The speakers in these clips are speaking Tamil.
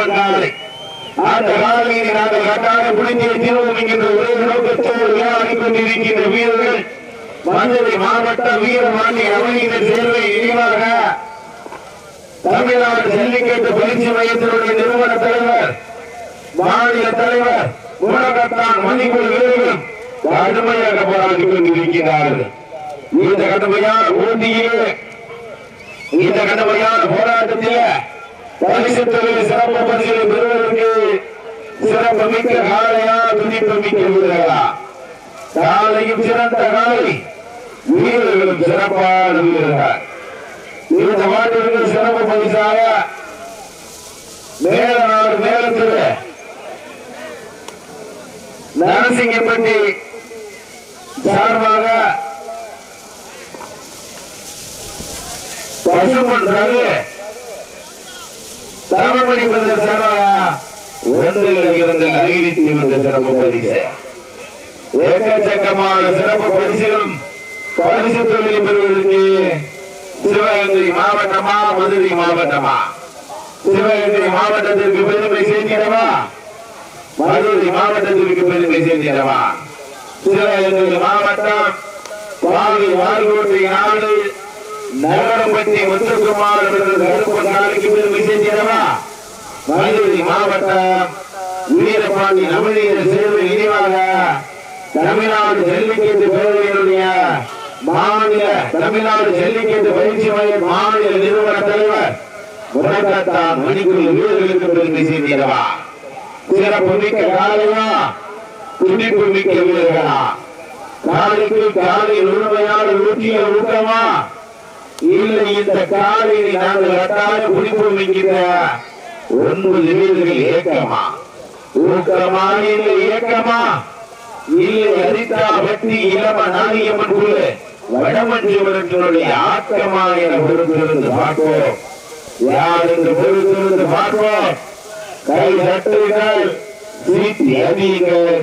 கருப்பன் காலை அந்த காலையை நாங்கள் கட்டாக புரிந்து தீர்வோம் என்கின்ற ஒரே நோக்கத்தோடு விளையாடி கொண்டிருக்கின்ற வீரர்கள் மதுரை மாவட்ட வீரமாண்டி அமைதியின் தேர்வை இழிவாக தமிழ்நாடு ஜல்லிக்கட்டு பயிற்சி மையத்தினுடைய நிறுவன தலைவர் மாநில தலைவர் உலகத்தான் மணிக்குள் வீரர்களும் கடுமையாக போராடி கொண்டிருக்கிறார்கள் இந்த கடுமையான போட்டியிலே இந்த கடுமையான போராட்டத்திலே பரிசு சிறப்பு பரிசுகளை பெறுவதற்கு சிறப்பு மிக்க காலையா துடிப்பு மிக்க வீரர்களா? காலையும் சிறந்த காலை வீரர்களும் சிறப்பான வீரர்கள். இந்த மாட்டிற்கு சிறப்பு பரிசாக மேலநாடு மேலத்தில் நரசிங்கப்பட்டி சார்பாக பசுமன் ரகு தமிழ்மணி வந்த சார்பாக ஒன்றில் இருந்து அறிவித்து வந்த சிறப்பு பரிசு. எக்கச்சக்கமான சிறப்பு பரிசுகளும் பரிசு தொழிலை பெறுவதற்கு சிவகங்கை மாவட்டமா மதுரை மாவட்டமா? சிவகங்கை மாவட்டத்திற்கு பெருமை சேர்க்கிறவா மதுரை மாவட்டத்திற்கு பெருமை சேர்க்கிறவா சிவகங்கை மாவட்டம் பாவி வால்கோட்டை நாடு நகரம்பட்டி முத்துக்குமார் அவர்கள் கருப்பன் நாளைக்கு பெருமை மாவட்டம் வீரபாண்டி நவநீத சேவை நினைவாக தமிழ்நாடு ஜல்லிக்கட்டு பேரவையினுடைய மாநில தமிழ்நாடு ஜல்லிக்கட்டு பயிற்சி மைய மாநில நிறுவன தலைவர் முரங்கத்தான் மணிக்குழு வீரர்களுக்கு பெருமை செய்தீரவா சிறப்பு மிக்க காலையா? துடிப்பு மிக்க வீரர்களா? காலைக்கு காலை உண்மையான ஊட்டிய ஊக்கமா இல்லை இந்த காலையை நாங்கள் கட்டாய குடிப்பு என்கிற ஒன்பது வீரர்கள் ஏக்கமா ஊக்கமா இல்லை ஏக்கமா இல்லை அரிதா பட்டி இளம நாணியம்மன் குழு வடமஞ்சிவரத்தினுடைய ஆக்கமா என பொறுத்திருந்து பார்ப்போம். யார் என்று பொறுத்திருந்து பார்ப்போம். கை தட்டுங்கள் சீட்டி அடியுங்கள்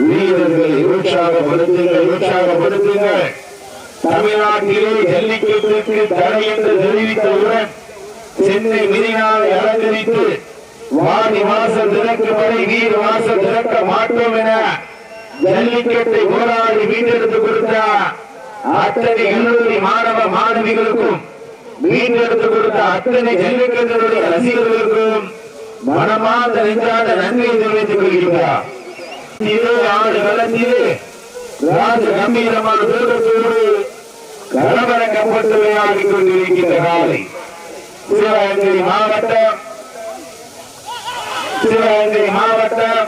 வீரர்களை உற்சாகப்படுத்துங்கள் உற்சாகப்படுத்துங்கள் தமிழ்நாட்டிலே ஜல்லிக்கட்டுக்கு தடை என்று தெரிவித்தவுடன் சென்னை மெரினாவை அலங்கரித்து வாடி வாசல் திறக்கும் வரை வீர் வாசல் திறக்க மாட்டோம் என ஜல்லிக்கட்டை போராடி மீட்டெடுத்து கொடுத்த அத்தனை கல்லூரி மாணவ மாணவிகளுக்கும் மீட்டெடுத்து கொடுத்த அத்தனை ஜல்லிக்கட்டினுடைய ரசிகர்களுக்கும் மனமார்ந்த நெஞ்சாத நன்மையை தெரிவித்துக் கொள்கிறார் இதே ஆடு களத்திலே ராஜ கம்பீரமான தூரத்தோடு கலவரக்கப்பட்டு விளையாடிக் கொண்டிருக்கின்ற காலை. சிவகங்கை மாவட்டம் சிவகங்கை மாவட்டம்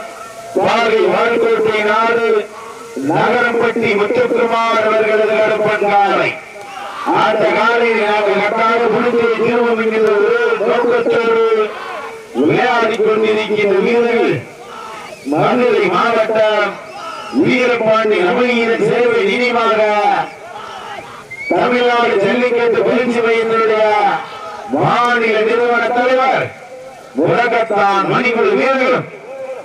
பாலை வாழ்கோட்டை நாடு நகரம்பட்டி முத்துக்குமார் அவர்களது கருப்பன் காலை. அந்த காலையில் நாங்கள் கட்டாக முடித்து தீர்வோம் என்கிற ஒரு நோக்கத்தோடு விளையாடி கொண்டிருக்கின்ற வீரர்கள். மதுரை மாவட்டம் வீரபாண்டி நவநீத சேவை நினைவாக தமிழ்நாடு ஜல்லிக்கட்டு பயிற்சி மையத்தினுடைய மாநில நிறுவன தலைவர் உலகத்தான் மணிக்குழு வீரர்களும்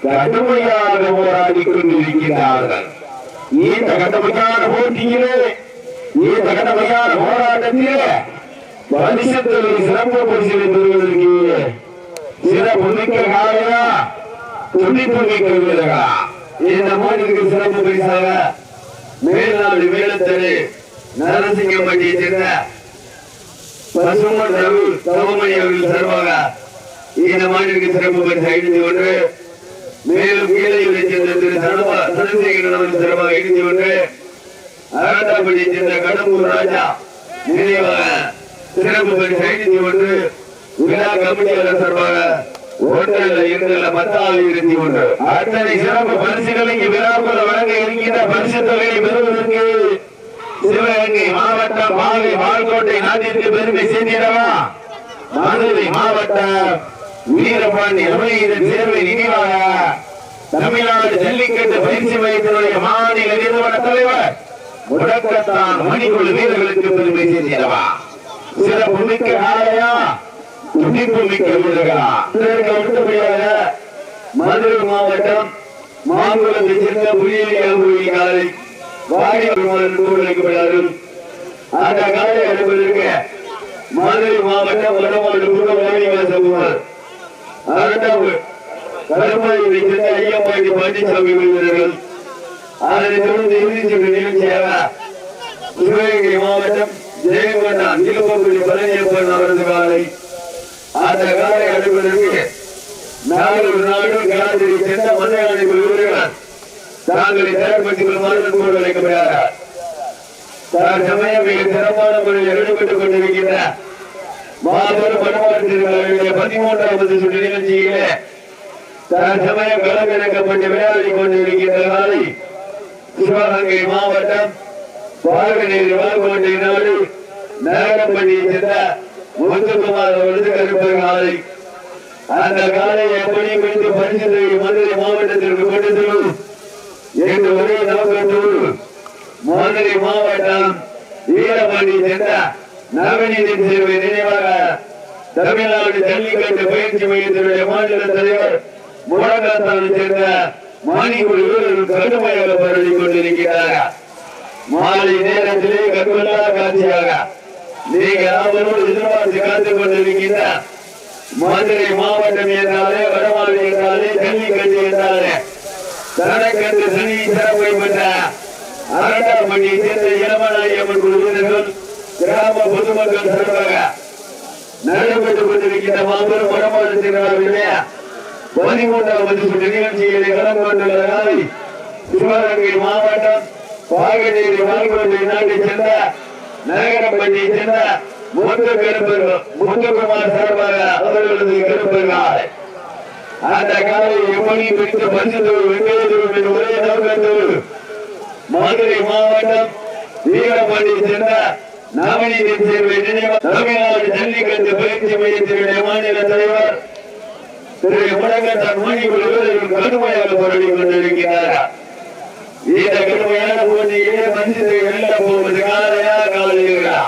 கடுமையாக போராடி கொண்டிருக்கிறார்கள் இந்த கடுமையான போட்டியிலே இந்த கடுமையான போராட்டத்திலே பரிசுத்தொழில் சிறப்பு பரிசுகளை பெறுவதற்கு சிறப்பு மிக்க காலையா? துடிப்பு மிக்க வீரர்களா? இந்த மாநிலத்துக்கு சிறப்பு பரிசாக மேல்நாடு வேலத்தரு நரசிங்கம்பட்டியை சேர்ந்த பசுமன் ரவி அவர்கள் சார்பாக இந்த மாநிலத்துக்கு சிறப்பு பரிசு ஐந்து ஒன்று மேலும் கீழையுடைய சேர்ந்த திரு சனசேகரன் அவர்கள் ஒன்று சேர்ந்த கடம்பூர் ராஜா நினைவாக சிறப்பு பரிசு ஒன்று விழா கமிட்டியாளர் சார்பாக ஒன்றல்ல இரண்டல்ல பத்தாவது இருபத்தி ஒன்று. அத்தனை சிறப்பு பரிசுகளை இங்கு வழங்க இருக்கின்ற பரிசு தொகையை பெறுவதற்கு சிவகங்கை மாவட்டம் பாவை வாழ்கோட்டை நாட்டிற்கு பெருமை சேர்த்திடவா மதுரை மாவட்டம் வீரபாண்டி அமைதியின் சேர்வை நினைவாக தமிழ்நாடு ஜல்லிக்கட்டு பயிற்சி மையத்தினுடைய மாநில நிறுவன தலைவர் முடக்கத்தான் மணிக்குழு வீரர்களுக்கு பெருமை சேர்த்திடவா சிறப்பு மிக்க ஆலயா துடிப்பு மிக்க வீரர்களா இதற்கு மதுரை மாவட்டம் மாங்குளத்தை சேர்ந்த புலியலி காலை வாடி பெருமாள் கூறப்படுகிறார்கள் அந்த காலை அனுப்பதற்கு மதுரை மாவட்டம் வடமாடு குடும்ப சமூகம் அரண்டாவு கருமாயை பழனிசாமி வீரர்கள் அதனைத் தொடர்ந்து இறுதி நிகழ்ச்சியாக சிவகங்கை மாவட்டம் ஜெயங்கொண்டான் இலுப்பக்குடி பழனியப்பன் அவரது காலை. அந்த காலை அனுப்புவதற்கு நாடு தாங்களை தயார்படுத்திக் கொள்ளுமாறு நண்பர்கள் அழைக்கப்படுகிறார் சமயம் மிக சிறப்பான முறையில் ஈடுபட்டுக் கொண்டிருக்கின்ற மாபெரும் பணமாற்றிருக்கிறார்கள் பதிமூன்றாவது சுற்று நிகழ்ச்சியிலே தான் சமயம் களமிறக்கப்பட்டு விளையாடி கொண்டிருக்கின்ற காலை சிவகங்கை மாவட்டம் பாகநேரி வாழ்கோட்டை நாடு நகரப்பள்ளியை சேர்ந்த முத்துக்குமார் விருது கருப்பர் காலை. அந்த காலையை எப்படி குறித்து பரிசு மதுரை மாவட்டத்திற்கு கொண்டு செல்லும் என்று ஒரே நோக்கத்தோடு மதுரை மாவட்டம் வீரபாண்டி சேர்ந்த நவநீதி தேர்வை நினைவாக தமிழ்நாடு ஜல்லிக்கட்டு பயிற்சி மையத்தினுடைய மாநில தலைவர் முழங்காத்தானை சேர்ந்த மாணிக்குடி வீரர்கள் கடுமையாக பரவி கொண்டிருக்கிறார்கள் மாலை நேரத்திலே கண்கொள்ளா காட்சியாக நீங்கள் அவரோடு எதிர்பார்த்து காத்துக் கொண்டிருக்கின்ற மதுரை மாவட்டம் என்றாலே வடமாநில என்றாலே ஜல்லிக்கட்டு என்றாலே தனக்கென்று தனி சிறப்பை பெற்ற அரண்டாமணி சேர்ந்த இளமநாயம்மன் குழு வீரர்கள் கிராம பொதுமக்கள் சார்பாக நடைபெற்றுக் கொண்டிருக்கின்ற மாபெரும் வடமாநிலத்தினாலே பதிமூன்றாம் சுற்று நிகழ்ச்சிகளை கலந்து கொண்டுள்ள நாளை சிவகங்கை மாவட்டம் பாகநேரி வாழ்கொண்டை நாட்டை சேர்ந்த நகரப்பட்டியை சேர்ந்த முத்து கருப்பர் முத்துக்குமார் சார்பாக அவர்களது கருப்பர்கள் அந்த காலை எப்படி பெற்ற பரிசு வெங்கடேஸ்வரம் என்ற ஒரே நோக்கத்தோடு மதுரை மாவட்டம் வீரபாண்டி சென்ற நவநீதி தேர்வை தமிழ்நாடு ஜல்லிக்கட்டு பயிற்சி மையத்தினுடைய மாநில தலைவர் திரு முடங்கத்தான் மணிக்குழு வீரர்கள் கடுமையாக போராடி கொண்டிருக்கிறார். இந்த கடுமையான போட்டியிலே மனுஷத்தை வெல்ல போவது காலையா காலையா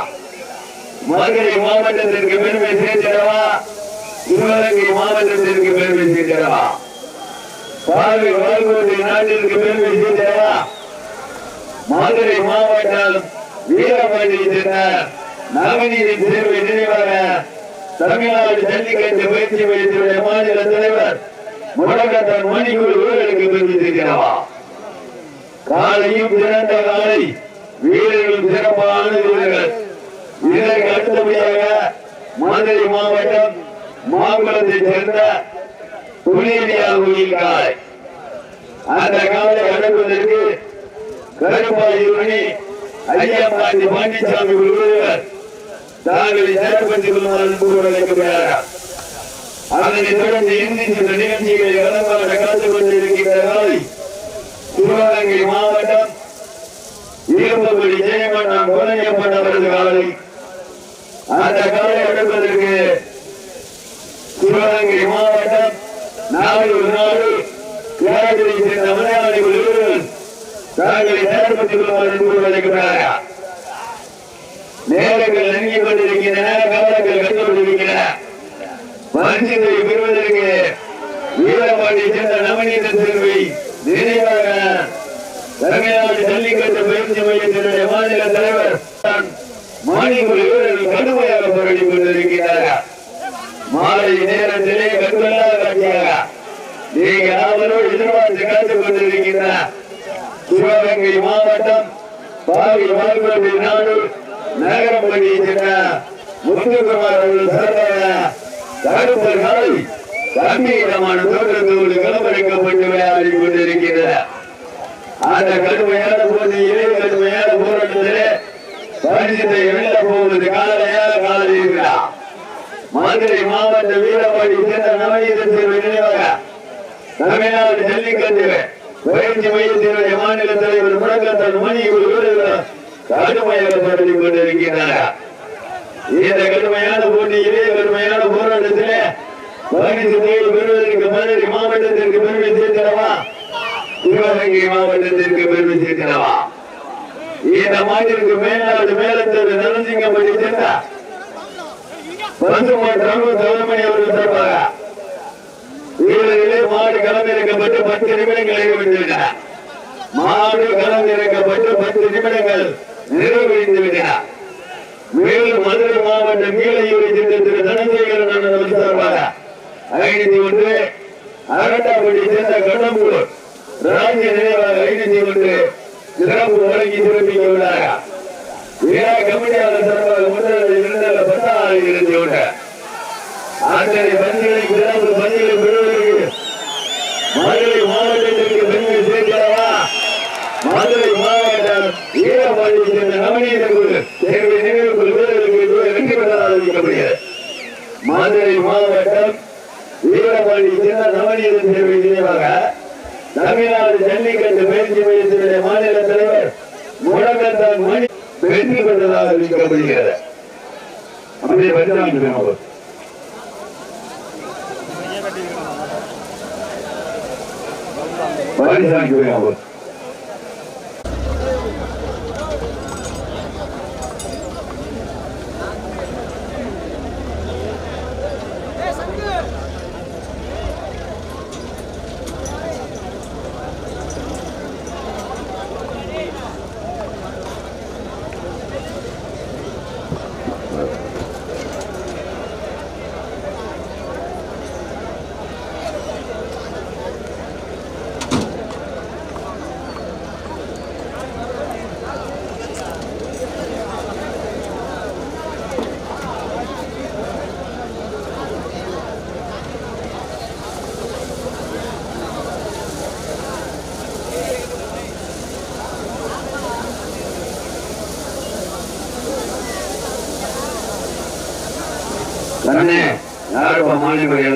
மதுரை மாவட்டத்திற்கு பெருமை சேர்த்திடவா சிவகங்கை மாவட்டத்திற்கு பெருமை சேர்த்திடவா பார்வை வாழ்கோட்டை நாட்டிற்கு பெருமை சேர்த்திடவா மதுரை மாவட்டம் வீரபாண்டி சேர்ந்த நவநீதி தேர்வை நினைவாக தமிழ்நாடு ஜல்லிக்கட்டு பயிற்சி வைத்திருந்த மாநில தலைவர் முடக்கத்தன் மணிக்குள் வீரர்களுக்கு பெருமை சேர்க்கிறவா காலையும் திறந்த காலை வீரர்களும் சிறப்பான வீரர்கள். இதற்கு அடுத்தபடியாக மதுரை மாவட்டம் மாங்குளத்தை சேர்ந்த புலியடியா கோயில் காலை அந்த காலை அடங்குவதற்கு கருப்பாயூரணி ஐயப்பாண்டி பாண்டிசாமி ஒருவர் தாங்களை தயார்படுத்திக் கொள்ளுமாறு அன்போடு அழைக்கப்படுகிறார் அதனைத் தொடர்ந்து இறுதி சென்ற நிகழ்ச்சிகளை கடந்த கலந்து கொண்டிருக்கின்ற காலை சிவகங்கை மாவட்டம் ஈரப்பகுடி ஜெயமண்ணன் குலஞ்சப்பன் அவரது காலை. அந்த காலை எடுப்பதற்கு சிவகங்கை மாவட்டம் நாளூர் நாடு. கேரளத்தை சேர்ந்த மலையாளி தாங்களை தயார்படுத்திக் நேரங்கள் நெருங்கிக் கொண்டிருக்கின்றன காலங்கள் கண்டு மனுஷனை பெறுவதற்கு வீரபாண்டி சேர்ந்த நவநீத தேர்வை நினைவாக தமிழ்நாடு ஜல்லிக்கட்டு பயிற்சி மையத்தினுடைய மாநில தலைவர் மாநில வீரர்கள் கடுமையாக போராடி கொண்டிருக்கிறார்கள் மாலை நேரத்திலே கண்கொள்ளா காட்சியாக நீங்கள் அவரோடு எதிர்பார்த்து காத்துக் கொண்டிருக்கின்ற சிவகங்கை மாவட்டம் பாவி வாழ்க்கை நாடு நகரப்பள்ளியை சேர்ந்த முத்துக்குமார் அவர்கள் சார்பாக தடுப்பர் கம்பீரமான தோற்றத்தோடு களமளிக்கப்பட்டு விளையாடி கொண்டிருக்கின்றனர். அந்த கடுமையான போட்டியிலே கடுமையான போராட்டத்திலே பரிசத்தை வெல்ல போவது காலையாக காலையா மதுரை மாவட்ட வீரபாடி சேர்ந்த நவீன நினைவாக தமிழ்நாடு ஜல்லிக்கட்டு பயிற்சி மையத்தினுடைய மாநில தலைவர் முடக்கத்தான் மணி ஒரு கடுமையாக போராடி கொண்டிருக்கின்றனர் இந்த கடுமையான போட்டியிலே கடுமையான போராட்டத்திலே பரிசு தேடி பெறுவதற்கு மதுரை மாவட்டத்திற்கு பெருமை சேர்க்கிறவா சிவகங்கை மாவட்டத்திற்கு பெருமை சேர்க்கிறவா இந்த மாட்டிற்கு மேலாடு மேலத்தோடு நரசிங்கப்பட்டி சேர்ந்த பசுமான் ரகு தலைமை அவர்கள் சார்பாக இவர்கள் களமிறக்கப்பட்டு பத்து நிமிடங்கள் விட்டுவிட்டன மாடு களமிறக்கப்பட்டு பத்து நிமிடங்கள் நிறைவடைந்து மேலும் மதுரை மாவட்டம் கீழையூரை சேர்ந்த திரு தனசேகரன் அண்ணன் சார்பாக ஐநூத்தி ஒன்று அரட்டாப்பட்டி சேர்ந்த கண்ணம்பூர் ராஜ்ய நினைவாக ஐநூத்தி ஒன்று சிறப்பு வழங்கி சிறப்பிக்க உள்ளார் விழா கமிட்டியாளர் சார்பாக முதல்வர் இரண்டாயிரம் பத்தாம் இருபத்தி ஒன்று. அத்தனை பந்திகளை சிறப்பு பந்திகளை பெறுவதற்கு மதுரை மாவட்டத்திற்கு பெண்கள் சேர்க்கிறவா? மதுரை மாவட்டம் வீரபாண்டியை சேர்ந்த நவநீதன் குழு தேர்வை வீரர்களுக்கு வெற்றி பெற்றதாக அறிவிக்கப்படுகிறது மதுரை மாவட்டம் வீரபாண்டி சேர்ந்த நவநீதன் தேர்வை நினைவாக தமிழ்நாடு ஜல்லிக்கட்டு பயிற்சி மையத்தினுடைய மாநில தலைவர் முடக்கத்தான் மணி வெற்றி பெற்றதாக அறிவிக்கப்படுகிறது அப்படியே பரிசு What is that going on? மாநில மரியாதை